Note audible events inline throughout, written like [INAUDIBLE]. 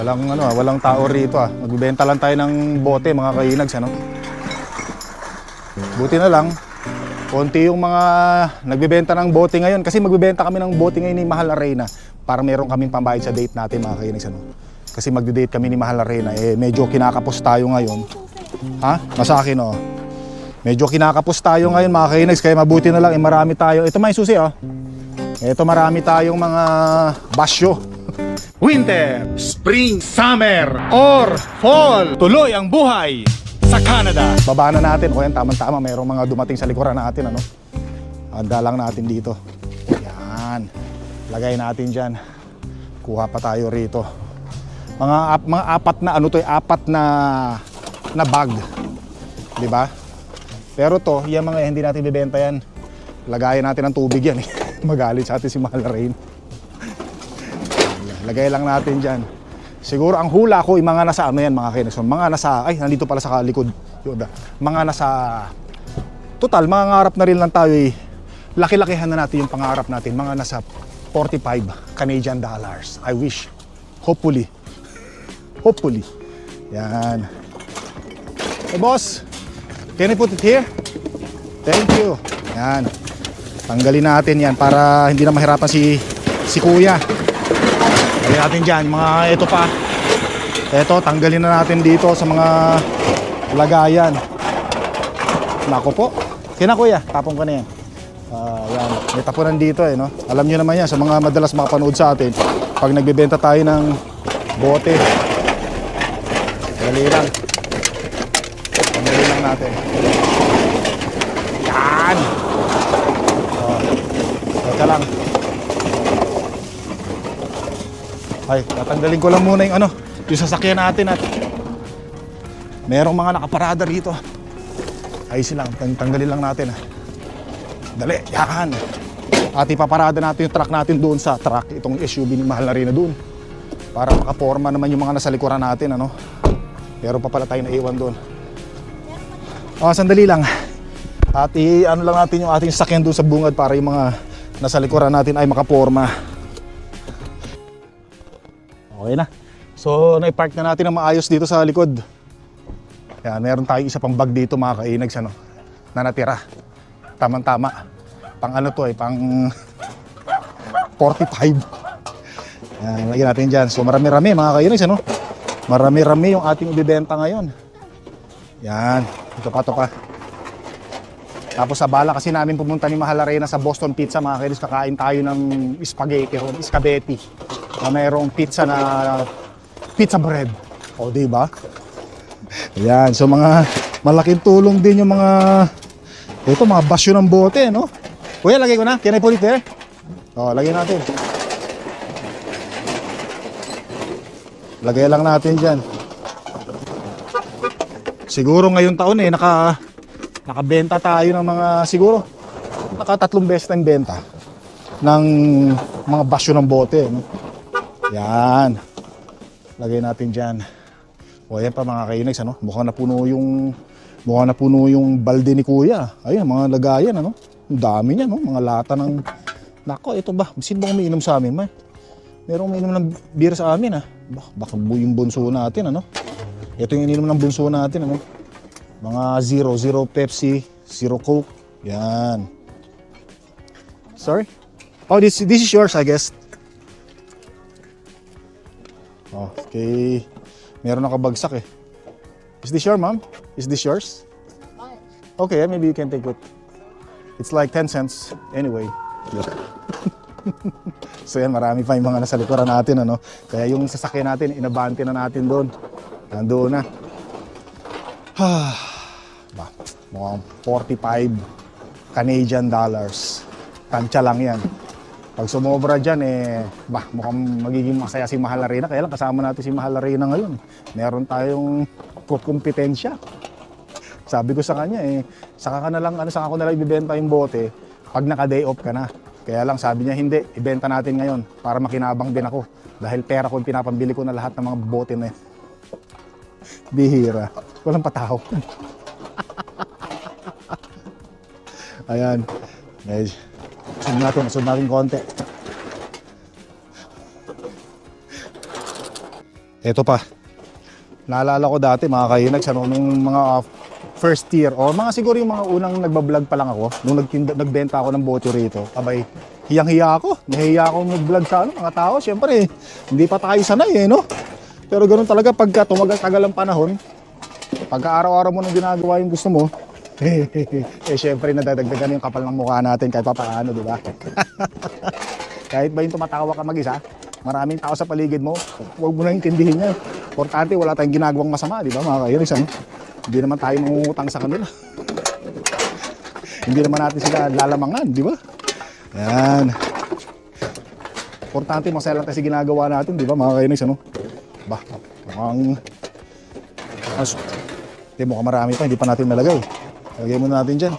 Walang ano, ah, walang tao rito ah. Magbebenta lang tayo ng bote mga kainags ano. Buti na lang konti yung mga nagbebenta ng bote ngayon kasi magbebenta kami ng bote ngayon ni Mahal Arena para meron kaming pambayad sa date natin mga kainags ano. Kasi magde-date kami ni Mahal Arena eh medyo kinakapos tayo ngayon. Ha? Nasa akin oh. Medyo kinakapos tayo ngayon mga kainags kaya mabuti na lang eh marami tayo. Ito may susi oh. Ito marami tayong mga basyo. Winter, Spring, Summer, or Fall. Tuloy ang buhay sa Canada. Baba na natin. O yan, tama-tama. Mayroong mga dumating sa likuran natin. Ano? Handa lang natin dito. Yan. Lagay natin dyan. Kuha pa tayo rito. Mga, ap- mga apat na, ano to, eh, apat na, na bag. Ba? Pero to, yan mga hindi natin bibenta yan. Lagayan natin ng tubig yan eh. [LAUGHS] Magalit sa atin si Mahal Rain. Lagay lang natin dyan. Siguro ang hula ko, yung mga nasa ano yan mga kinex. Mga nasa, ay nandito pala sa likod. Yoda. Mga nasa, total, mga ngarap na rin lang tayo eh. Laki-lakihan na natin yung pangarap natin. Mga nasa 45 Canadian dollars. I wish. Hopefully. Hopefully. Yan. Hey boss, can I put it here? Thank you. Yan. Tanggalin natin yan para hindi na mahirapan si si kuya. Tanggalin natin dyan. Mga ito pa. Ito, tanggalin na natin dito sa mga lagayan. Nako po. Kina kuya, tapong ko na yan. Ah, yan. May tapunan dito eh, no? Alam niyo naman yan, sa mga madalas makapanood sa atin, pag nagbebenta tayo ng bote, dali lang. Tanggalin lang natin. Yan! Oh, teka lang. Ay, tatanggalin ko lang muna yung ano, yung sasakyan natin at merong mga nakaparada rito. Ayusin lang, tang- tanggalin lang natin. ah. Dali, yakan. At ipaparada natin yung truck natin doon sa truck, itong SUV ni Mahal na rin na doon. Para makaporma naman yung mga nasa likuran natin, ano. Meron pa pala tayo naiwan doon. Ah, sandali lang. At i-ano lang natin yung ating sakyan doon sa bungad para yung mga nasa likuran natin ay makaporma. Okay na. So, na-park na natin ng maayos dito sa likod. Yan, meron tayong isa pang bag dito mga kainags, ano, na natira. Tamang-tama. Pang ano to eh, pang [LAUGHS] 45. Yan, lagyan natin dyan. So, marami-rami mga kainags, ano. Marami-rami yung ating ibibenta ngayon. Yan, ito pa, ito pa. Tapos sa bala kasi namin pumunta ni Mahal Arena sa Boston Pizza, mga kainis, kakain tayo ng spaghetti o spaghetti na mayroong pizza na pizza bread. O, di ba? Ayan, so mga malaking tulong din yung mga ito, mga basyo ng bote, no? Kuya, lagay ko na. Can I put it there? O, lagay natin. Lagay lang natin dyan. Siguro ngayong taon eh, naka, nakabenta tayo ng mga, siguro, nakatatlong beses tayong benta ng mga basyo ng bote. No? Yan. Lagay natin dyan. O yan pa mga kainags, ano? Mukhang napuno yung, mukhang napuno yung balde ni kuya. Ayun, mga lagayan, ano? Ang dami niya, no? Mga lata ng, nako, ito ba? Sino ba umiinom sa amin, may? Merong umiinom ng beer sa amin, ah. Bak baka yung bunso natin, ano? Ito yung ininom ng bunso natin, ano? Mga zero, zero Pepsi, zero Coke. Yan. Sorry? Oh, this this is yours, I guess. Okay. Meron nakabagsak eh. Is this your mom? Is this yours? Okay, maybe you can take it. It's like 10 cents anyway. [LAUGHS] so yan, marami pa yung mga nasa likuran natin, ano. Kaya yung sasakyan natin, inabante na natin doon. Nandoon na. ba, [SIGHS] mukhang 45 Canadian dollars. Tansya lang yan. Pag sumobra dyan, eh, bah, mukhang magiging masaya si Mahal Arena. Kaya lang kasama natin si Mahal Arena ngayon. Meron tayong kompetensya. Sabi ko sa kanya, eh, saka ka na lang, ano, saka ko na lang ibibenta yung bote pag naka-day off ka na. Kaya lang sabi niya, hindi, ibenta natin ngayon para makinabang din ako. Dahil pera ko yung pinapambili ko na lahat ng mga bote na yan. Bihira. Walang pataw. Ayan. Medyo. Sunod natin, sunod natin konti. Ito pa. Naalala ko dati mga kainags, ano, nung mga first year, o mga siguro yung mga unang nagbablog pa lang ako, nung nagtinda, nagbenta ako ng bote rito, abay, hiyang-hiya ako. Nahiya ako mag-vlog sa ano, mga tao. Siyempre, hindi pa tayo sanay eh, no? Pero ganun talaga pagka tumagal-tagal ang panahon, pagka araw-araw mo nang ginagawa yung gusto mo, [LAUGHS] eh syempre nadadagdagan yung kapal ng mukha natin kahit pa paano, di ba? [LAUGHS] kahit ba yung tumatawa ka mag-isa, maraming tao sa paligid mo, huwag mo na intindihin yan. Importante, wala tayong ginagawang masama, di ba mga kairis, ano? Hindi naman tayo mangungutang sa kanila. [LAUGHS] Hindi naman natin sila lalamangan, di ba? Yan. Importante, masaya lang tayo sa ginagawa natin, di ba mga kairis, ano? Ba, mukhang... As, hindi, mukhang marami pa, hindi pa natin nalagay. Lagay muna natin dyan.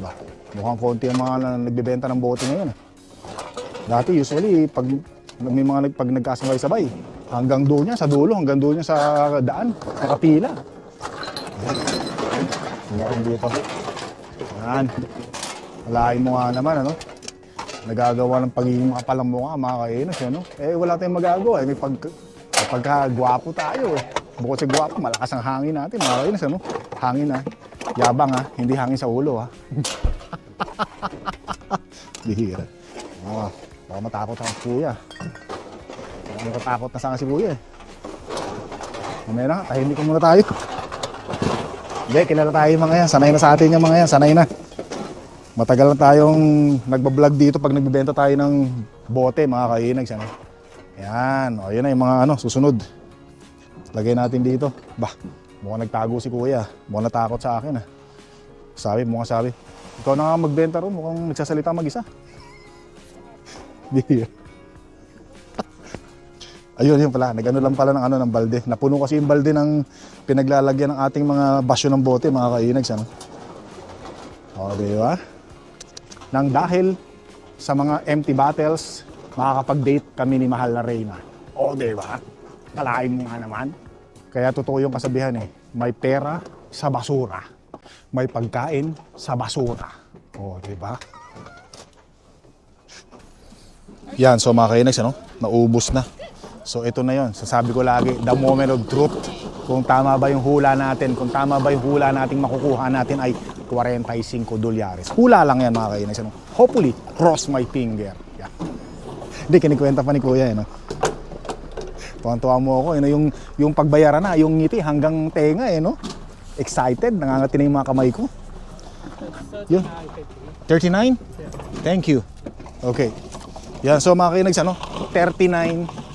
Ba, mukhang konti ang mga na- nagbebenta ng bote ngayon. ah. Dati usually pag may mga pag nagkasabay-sabay, hanggang doon niya sa dulo, hanggang doon niya sa daan, nakapila. Yan dito. Yan. Alain mo nga naman, ano? Nagagawa ng pagiging makapalang mukha, mga kainos, ano? Eh, wala tayong magagawa. Eh, may pag, pagka gwapo tayo, eh. Bukod sa gwapo, malakas ang hangin natin, mga kainos, ano? Hangin, ha? Yabang, ha? Hindi hangin sa ulo, ha? [LAUGHS] Bihira. Ah, baka matakot ako si kuya. Baka matatakot na sana si kuya, eh. Mamaya na, tahimik ko muna tayo. Hindi, kilala tayo mga yan. Sanay na sa atin yung mga yan. Sanay na. Matagal na tayong nagbablog dito pag nagbibenta tayo ng bote, mga kainags. Ano? Yan. O, yun na yung mga ano, susunod. Lagay natin dito. Bah, mukhang nagtago si kuya. Mukhang natakot sa akin. Ah. Sabi, mukhang sabi. Ikaw na nga magbenta ron. Mukhang nagsasalita mag-isa. [LAUGHS] [LAUGHS] Ayun, yun pala. Nag-ano lang pala ng ano ng balde. Napuno kasi yung balde ng pinaglalagyan ng ating mga basyo ng bote, mga kainags. Ano? O, di ba? Nang dahil sa mga empty bottles, makakapag-date kami ni Mahal na Reyna. O, di ba? Kalain mo nga naman. Kaya totoo yung kasabihan eh. May pera sa basura. May pagkain sa basura. O, di ba? Yan, so mga kainags, ano? Naubos na. So ito na yon. Sasabi ko lagi, the moment of truth. Kung tama ba yung hula natin, kung tama ba yung hula nating makukuha natin ay 45 dolyares. Hula lang yan mga kainags. Ano? Hopefully, cross my finger. Hindi, kinikwenta pa ni Kuya. Eh, no? Tuwan-tuwa mo ako. Yun, yung, yung pagbayaran na, yung ngiti hanggang tenga. Eh, no? Excited, nangangati na yung mga kamay ko. Yun. 39? Thank you. Okay. Yan, so mga kainags, ano? 39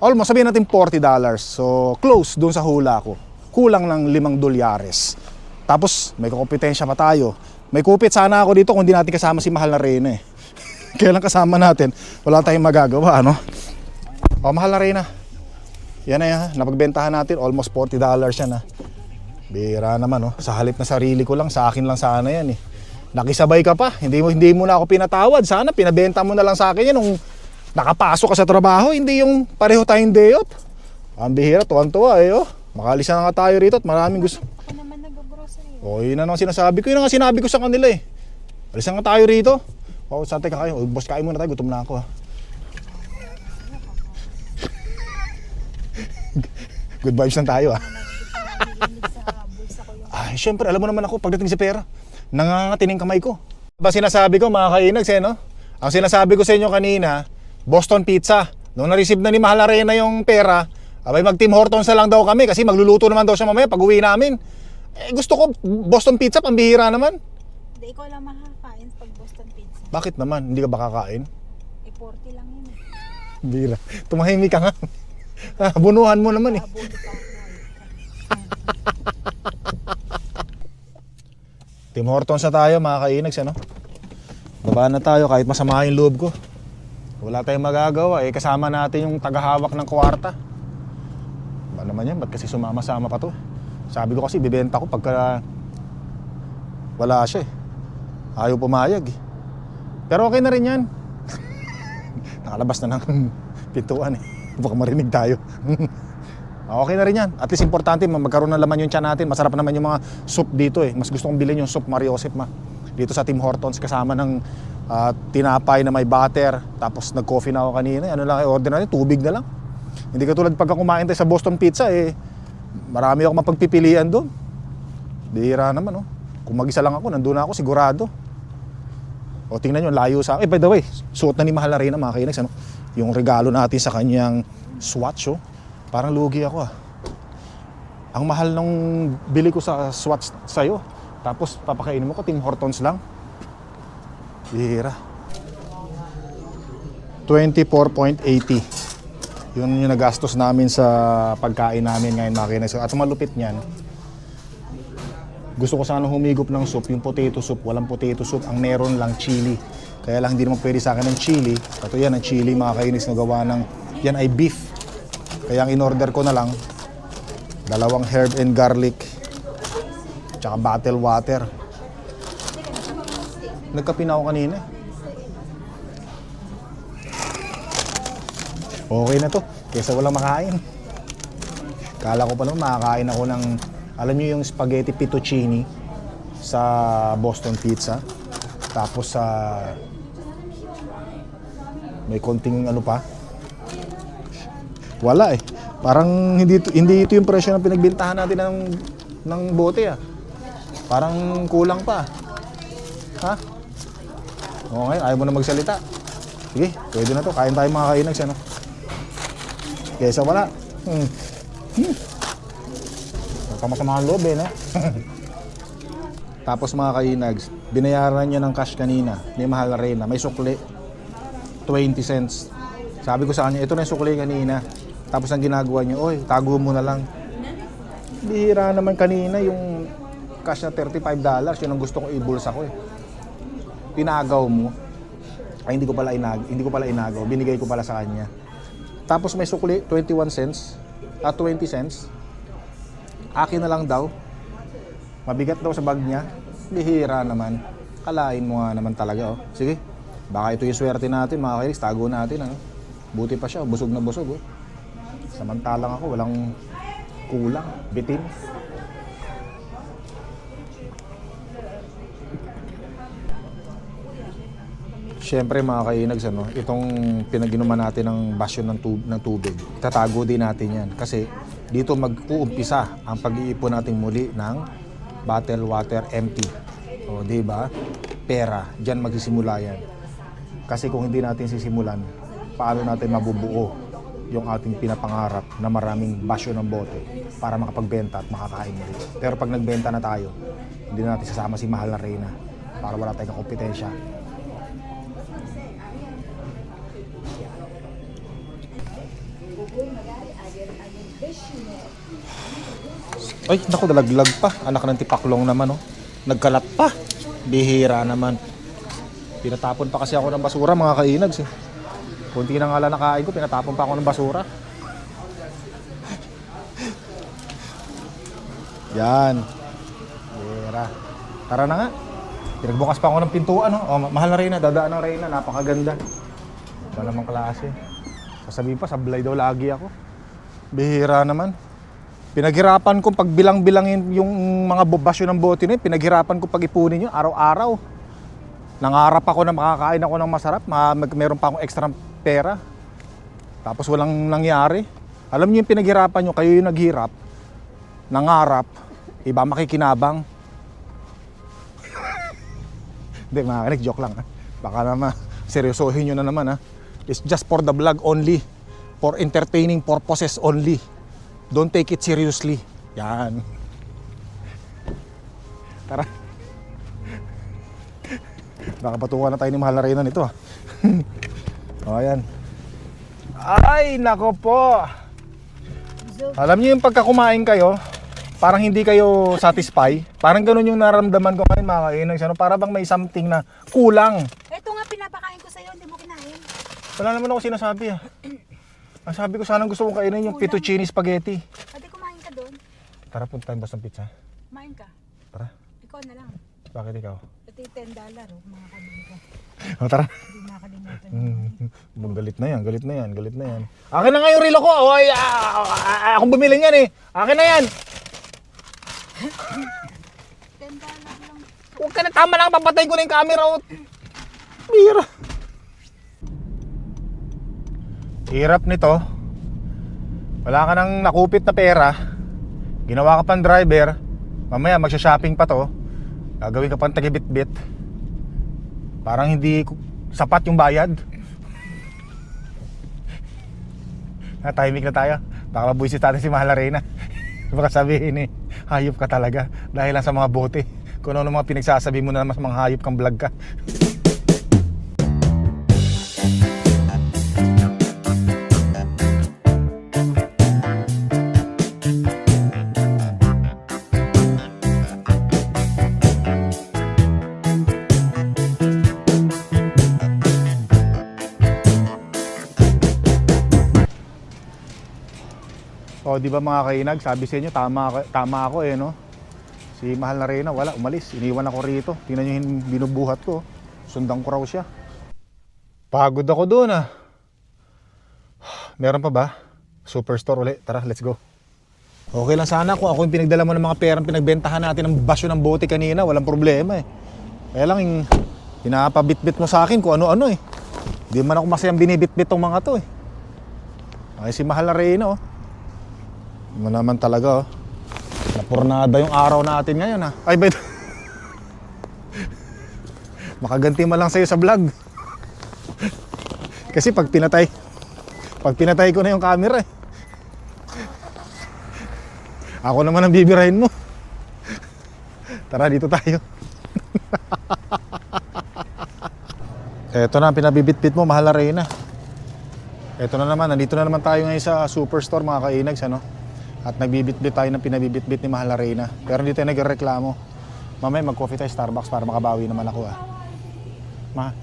almost sabihin natin 40 dollars. So, close doon sa hula ko. Kulang ng 5 dolyares. Tapos, may kompetensya pa tayo. May kupit sana ako dito kung hindi natin kasama si Mahal na Reyna [LAUGHS] eh. Kailan kasama natin, wala tayong magagawa, ano? O, Mahal na Reyna. Yan na yan, ha? napagbentahan natin, almost 40 dollars yan ha. Bira naman, oh. Sa halip na sarili ko lang, sa akin lang sana yan eh. Nakisabay ka pa, hindi mo, hindi mo na ako pinatawad. Sana pinabenta mo na lang sa akin yan nung nakapasok ka sa trabaho, hindi yung pareho tayong day off. Ang bihira, tuwan-tuwa eh, oh. Makalisa na nga tayo rito at maraming gusto. Ako naman nag-grocery. O, yun na ang sinasabi ko. Yun ang sinabi ko sa kanila eh. Alis na nga tayo rito. O, saan tayo kakain? O, boss, kain muna tayo. Gutom na ako ha. Good vibes lang tayo yung [LAUGHS] Ay, syempre, alam mo naman ako, pagdating sa pera, nangangatining kamay ko. Ba sinasabi ko, mga kainags eh, no? Ang sinasabi ko sa inyo kanina, Boston Pizza. Nung na-receive na ni Mahal Arena yung pera, abay mag Tim Hortons na lang daw kami kasi magluluto naman daw siya mamaya pag uwi namin. Eh, gusto ko Boston Pizza, pambihira naman. Hindi, ikaw lang makakain pag Boston Pizza. Bakit naman? Hindi ka ba kakain? Eh, 40 lang yun eh. Bira. Tumahimik ka nga. Ah, Bunuhan mo naman eh. Tim Hortons na tayo mga kainags ano. Baba na tayo kahit masama yung loob ko. Wala tayong magagawa eh kasama natin yung tagahawak ng kwarta. Ba naman yan, ba't kasi sumama-sama pa to? Sabi ko kasi bibenta ko pagka wala siya eh. Ayaw pumayag eh. Pero okay na rin yan. [LAUGHS] Nakalabas na ng [LAUGHS] pintuan eh. Baka marinig tayo. [LAUGHS] okay na rin yan. At least importante magkaroon ng laman yung tiyan natin. Masarap naman yung mga soup dito eh. Mas gusto kong bilhin yung soup Mario Josep ma. Dito sa Tim Hortons kasama ng At tinapay na may butter. Tapos nag-coffee na ako kanina. Ano lang, order natin, tubig na lang. Hindi katulad pagka kumain tayo sa Boston Pizza, eh, marami ako mapagpipilian doon. Bihira naman, oh. Kung mag-isa lang ako, nandun na ako, sigurado. O tingnan nyo, layo sa Eh, by the way, suot na ni Mahal na rin mga kainex, ano? Yung regalo natin sa kanyang Swatch, oh. Parang lugi ako, ah. Ang mahal nung bili ko sa Swatch sa'yo. Tapos papakainin mo ko, Tim Hortons lang. Bihira. 24.80. Yun yung nagastos namin sa pagkain namin ngayon mga kainex. At malupit niyan, gusto ko sana humigop ng soup, yung potato soup, walang potato soup, ang meron lang chili. Kaya lang hindi naman pwede sa akin ng chili. Ito yan, ang chili mga kainis na gawa ng, yan ay beef. Kaya ang in-order ko na lang, dalawang herb and garlic, tsaka bottle water. Nagkape na ako kanina. Okay na to, kesa walang makain. Kala ko pa naman makakain ako ng, alam niyo yung spaghetti fettuccine sa Boston Pizza. Tapos sa may konting ano pa. Wala eh. Parang hindi ito, hindi ito yung presyo na pinagbintahan natin ng ng bote ah. Parang kulang pa. Ha? Okay, ayaw mo na magsalita. Sige, pwede na to. Kain tayo mga kainags, ano? Kesa wala. Hmm. Hmm. Nagkamasama ang loob eh, no? [LAUGHS] Tapos mga kainags, binayaran niya ng cash kanina ni Mahal na Reyna. May sukli. 20 cents. Sabi ko sa kanya, ito na yung sukli kanina. Tapos ang ginagawa niya, oy, tago mo na lang. Bihira naman kanina yung cash na 35 dollars. Yun ang gusto ko ibulsa ko eh. Pinagaw mo. Ay, hindi ko pala inag hindi ko pala inagaw. Binigay ko pala sa kanya. Tapos may sukli, 21 cents. At 20 cents. Akin na lang daw. Mabigat daw sa bag niya. Bihira naman. Kalain mo nga naman talaga, oh. Sige. Baka ito yung swerte natin, mga kailis. Tago natin, ano. Buti pa siya, busog na busog, oh. Samantalang ako, walang kulang, bitin. Siyempre mga kainags, ano, itong pinaginuman natin ng basyon ng, tub- ng tubig, tatago din natin yan. Kasi dito mag-uumpisa ang pag-iipon natin muli ng bottle water empty. O, di ba? Pera, diyan magsisimula yan. Kasi kung hindi natin sisimulan, paano natin mabubuo yung ating pinapangarap na maraming basyo ng bote para makapagbenta at makakain muli. Pero pag nagbenta na tayo, hindi na natin sasama si Mahal na Reyna para wala tayong kompetensya. Ay, naku, dalaglag pa. Anak ng tipaklong naman, oh. Nagkalat pa. Bihira naman. Pinatapon pa kasi ako ng basura, mga kainags, eh. Kunti na nga lang nakain ko, pinatapon pa ako ng basura. [LAUGHS] Yan. Bihira. Tara na nga. Pinagbukas pa ako ng pintuan, oh. oh mahal na Reyna, dadaan ng Reyna, napakaganda. Wala namang klase. Sasabihin pa, sablay daw lagi ako. Bihira naman. Pinaghirapan ko pag bilang-bilangin yung mga bobasyo ng bote na pinaghirapan ko pag ipunin yun araw-araw. Nangarap ako na makakain ako ng masarap, ma- mag- meron pa akong extra pera. Tapos walang nangyari. Alam niyo yung pinaghirapan nyo, kayo yung naghirap, nangarap, iba makikinabang. [LAUGHS] Hindi, mga joke lang. Ha? Baka naman, seryosohin nyo na naman. Ha? It's just for the vlog only. For entertaining purposes only. Don't take it seriously. Yan. Tara. Baka patungan na tayo ni Mahal na Reyna nito. ah. [LAUGHS] o, ayan. Ay, nako po. Alam niyo yung pagkakumain kayo, parang hindi kayo satisfy. Parang ganun yung naramdaman ko ngayon mga kainag. Ano, para bang may something na kulang. Ito nga pinapakain ko sa'yo, hindi mo kinain. Wala naman ako sinasabi ah. Ang sabi ko sana gusto kong kainin yung fettuccine spaghetti. Pwede kumain ka doon. Tara, punta tayo Boston Pizza. Kumain ka. Tara. Ikaw na lang. Bakit ikaw? Ito yung 10 dollar, oh, mga kabili [LAUGHS] O, tara. Hindi nakalimutan. Hmm, galit na yan, galit na yan, galit na yan. Akin na nga yung relo ko. O, ay, ah, ah, ah, akong bumili niyan eh. Akin na yan. [LAUGHS] 10 dollar lang. Huwag ka na tama lang, papatay ko na yung camera. oh. Bira. Hirap nito. Wala ka nang nakupit na pera. Ginawa ka pang driver. Mamaya magsha-shopping pa to. Gagawin ka pang tagibit-bit. Parang hindi sapat yung bayad. [LAUGHS] Na timing na tayo. Baka mabuisit natin si Mahal Arena. [LAUGHS] Baka sabihin eh, hayop ka talaga dahil lang sa mga bote. Kung ano mga pinagsasabi mo na sa mga hayop kang vlog ka. [LAUGHS] O, di ba mga kainag, sabi sa inyo, tama, tama ako eh, no? Si Mahal na Reyna, wala, umalis. Iniwan ako rito. Tingnan nyo yung binubuhat ko. Sundan ko raw siya. Pagod ako doon ah. Meron pa ba? Superstore ulit. Tara, let's go. Okay lang sana kung ako yung pinagdala mo ng mga perang pinagbentahan natin ng basyo ng bote kanina. Walang problema eh. Kaya lang yung pinapabitbit mo sa akin kung ano-ano eh. Hindi man ako masayang binibitbit tong mga to eh. Ay si Mahal na Reyna oh. Mo naman talaga oh. Napurnada yung araw natin ngayon ha. Ay, bet. [LAUGHS] Makaganti man lang sa'yo sa vlog. [LAUGHS] Kasi pag pinatay, pag pinatay ko na yung camera eh. [LAUGHS] Ako naman ang bibirahin mo. Tara, dito tayo. Eto na pinabibitbit mo, mahal na Reyna. Eto na naman, nandito na naman tayo ngayon sa Superstore mga kainags, ano? At nagbibitbit tayo ng pinabibitbit ni Mahal na Reyna. Pero hindi tayo nagreklamo. Mamaya mag-coffee tayo Starbucks para makabawi naman ako ah. Ma,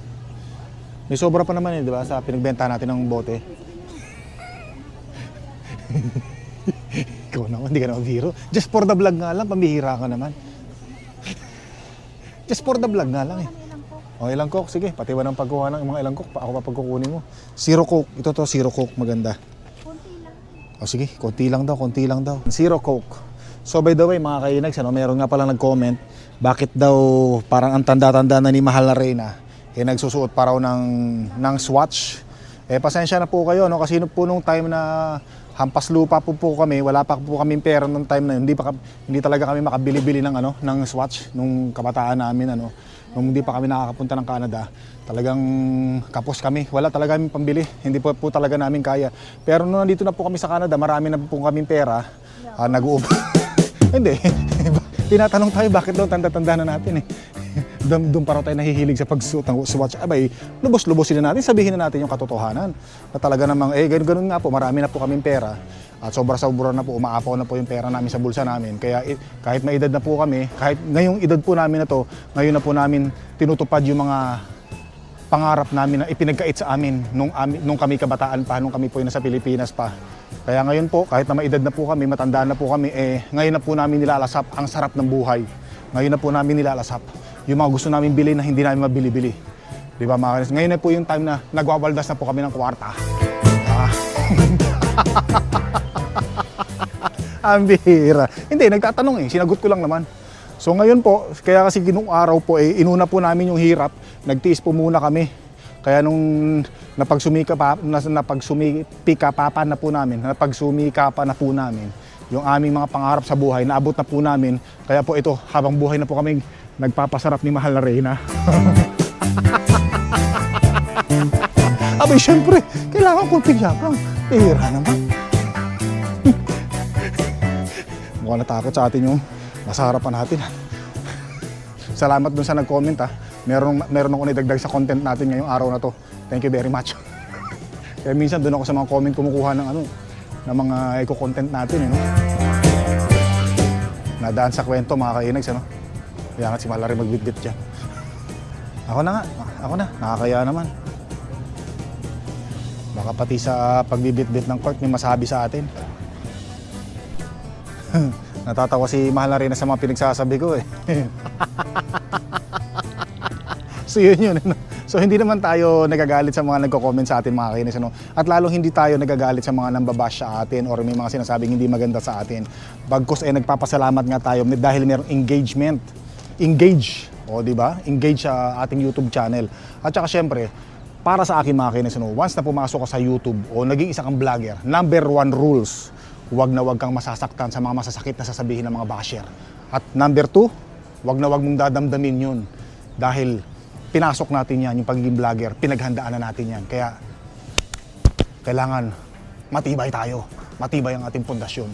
may sobra pa naman eh, di ba? Sa pinagbenta natin ng bote. [LAUGHS] Ikaw naman, hindi ka naman biro. Just for the vlog nga lang, pambihira ka naman. [LAUGHS] Just for the vlog nga lang eh. O, ilang coke? Sige, pati ba ng pagkuha ng mga ilang coke? Pa, ako pa pagkukunin mo. Zero coke. Ito to, zero coke. Maganda. O sige, konti lang daw, konti lang daw. Zero coke. So by the way, mga kainags, ano, meron nga pala nag-comment, bakit daw parang ang tanda-tanda na ni Mahal na Reyna, eh nagsusuot pa raw ng, ng swatch. Eh pasensya na po kayo, no? kasi po nung time na hampas lupa po po kami, wala pa po kami pera nung time na yun. Hindi, pa, hindi talaga kami makabili-bili ng, ano, ng swatch nung kabataan namin. Ano. Nung hindi pa kami nakakapunta ng Canada, talagang kapos kami. Wala talaga kami pambili. Hindi po, po talaga namin kaya. Pero nung nandito na po kami sa Canada, marami na po kaming pera. Ah, nag-uub. [LAUGHS] hindi. [LAUGHS] Tinatanong tayo bakit daw tanda-tanda na natin eh. [LAUGHS] Doon, doon pa raw tayo nahihilig sa pagsuot ng swatch. Abay, lubos-lubosin na natin, sabihin na natin yung katotohanan. Na talaga namang, eh, ganun, ganun nga po, marami na po kaming pera. At sobra-sobra na po, umaapaw na po yung pera namin sa bulsa namin. Kaya kahit may edad na po kami, kahit ngayong edad po namin na to, ngayon na po namin tinutupad yung mga pangarap namin na ipinagkait sa amin nung, ami- nung kami kabataan pa, nung kami po yung nasa Pilipinas pa. Kaya ngayon po, kahit na may edad na po kami, matandaan na po kami, eh, ngayon na po namin nilalasap ang sarap ng buhay. Ngayon na po namin nilalasap yung mga gusto namin bilhin na hindi namin mabili-bili. Di ba mga? Ngayon na po yung time na nagwawaldas na po kami ng kwarta. [LAUGHS] Ang bihira. Hindi, nagtatanong eh. Sinagot ko lang naman. So ngayon po, kaya kasi ginung araw po eh, inuna po namin yung hirap. Nagtiis po muna kami. Kaya nung napagsumika pa, napagsumika pa na po namin, napagsumika pa na po namin, yung aming mga pangarap sa buhay, naabot na po namin. Kaya po ito, habang buhay na po kami nagpapasarap ni Mahal na Reyna. [LAUGHS] Abay, syempre, kailangan kunting yapang. Hira naman. Mukhang natakot sa atin yung nasa harapan natin. [LAUGHS] Salamat dun sa nag-comment ha. Meron, meron ako nidagdag sa content natin ngayong araw na to. Thank you very much. [LAUGHS] Kaya minsan doon ako sa mga comment kumukuha ng ano, ng mga eco-content natin. Eh, no? Nadaan sa kwento mga kainags. Ano? Kaya nga si Malari magbitbit dyan. [LAUGHS] Ako na nga. Ako na. Nakakaya naman. Baka pati sa pagbibitbit ng court may masabi sa atin. [LAUGHS] Natatawa si Mahal na rin sa mga pinagsasabi ko eh. [LAUGHS] so yun yun. ano. So hindi naman tayo nagagalit sa mga nagko-comment sa atin mga kainis. Ano? At lalong hindi tayo nagagalit sa mga nambabash sa atin or may mga sinasabing hindi maganda sa atin. Bagkus eh nagpapasalamat nga tayo dahil mayroong engagement. Engage O, di ba? Engage sa ating YouTube channel. At saka syempre, para sa akin mga kainis, ano, once na pumasok ka sa YouTube o naging isa kang vlogger, number one rules, huwag na huwag kang masasaktan sa mga masasakit na sasabihin ng mga basher. At number two, huwag na huwag mong dadamdamin yun. Dahil pinasok natin yan, yung pagiging vlogger, pinaghandaan na natin yan. Kaya, kailangan matibay tayo. Matibay ang ating pundasyon.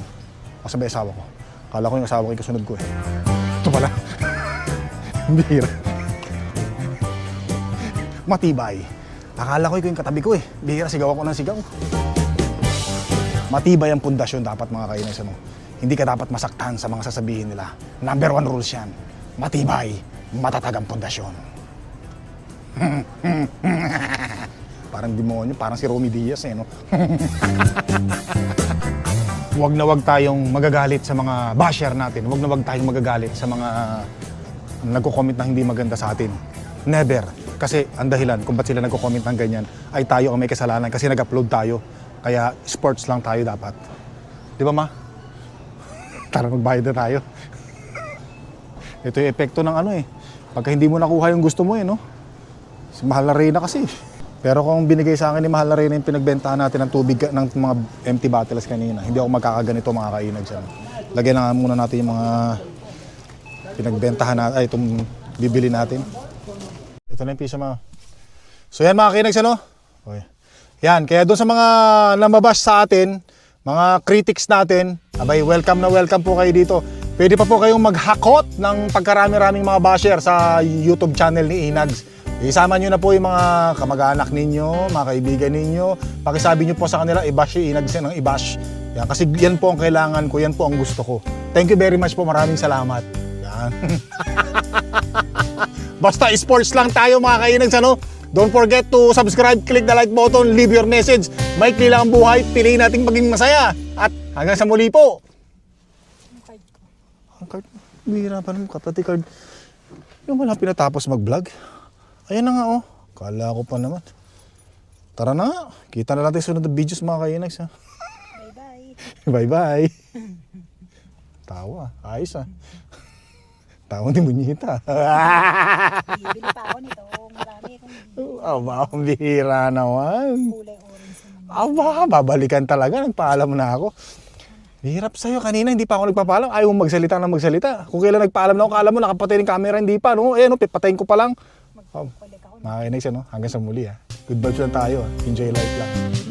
Kasabay asawa ko. Kala ko yung asawa ko yung kasunod ko eh. Ito pala. [LAUGHS] Bihira. Matibay. Akala ko yung katabi ko eh. Bihira, sigaw ako ng sigaw. Matibay ang pundasyon dapat mga kainis. Ano? Hindi ka dapat masaktan sa mga sasabihin nila. Number one rules yan. Matibay, matatag ang pundasyon. [LAUGHS] parang demonyo, parang si Romy Diaz eh, no? [LAUGHS] Huwag na wag tayong magagalit sa mga basher natin. Huwag na wag tayong magagalit sa mga nagko-comment na hindi maganda sa atin. Never. Kasi ang dahilan kung ba't sila nagko-comment ng ganyan ay tayo ang may kasalanan kasi nag-upload tayo. Kaya sports lang tayo dapat. Di ba ma? Tara magbayad na tayo. Ito yung epekto ng ano eh. Pagka hindi mo nakuha yung gusto mo eh, no? Si Mahal na Reyna kasi. Pero kung binigay sa akin ni Mahal na Reyna yung pinagbentahan natin ng tubig ng mga empty bottles kanina, hindi ako magkakaganito mga kainag dyan. Lagyan na muna natin yung mga pinagbentahan natin, ay itong bibili natin. Ito na yung piso mga. So yan mga kainags ano? Okay. Yan, kaya doon sa mga namabash sa atin, mga critics natin, abay welcome na welcome po kayo dito. Pwede pa po kayong maghakot ng pagkarami-raming mga basher sa YouTube channel ni Inags. Isama nyo na po yung mga kamag-anak ninyo, mga kaibigan ninyo. Pakisabi nyo po sa kanila, i-bash yung Inags ng i-bash. Yan, kasi yan po ang kailangan ko, yan po ang gusto ko. Thank you very much po, maraming salamat. Yan. [LAUGHS] Basta sports lang tayo mga kainags ano. Don't forget to subscribe, click the like button, leave your message. Maikli lang ang buhay, piliin nating maging masaya. At hanggang sa muli po. Yung card ko. Ang card, bihira pa naman kapatid card. Yung wala pinatapos mag-vlog. Ayan na nga oh. Kala ko pa naman. Tara na nga. Kita na natin sunod na videos mga kainags ha. Bye-bye. [LAUGHS] Bye-bye. Tawa. Ayos ah. Tawa ni Munyita. Bibili pa ako nito. Aba, ang [LAUGHS] bihira naman. kulay orange naman. Aba, babalikan talaga. Nagpaalam na ako. Hirap sa'yo. Kanina hindi pa ako nagpapaalam. Ayaw mong magsalita na magsalita. Kung kailan nagpaalam na ako, kala mo nakapatay ng camera, hindi pa. No? Eh, no, pipatayin ko pa lang. Oh. Nakakainig siya, no? Hanggang sa muli, ha? Good vibes lang tayo, ha? Enjoy life lang.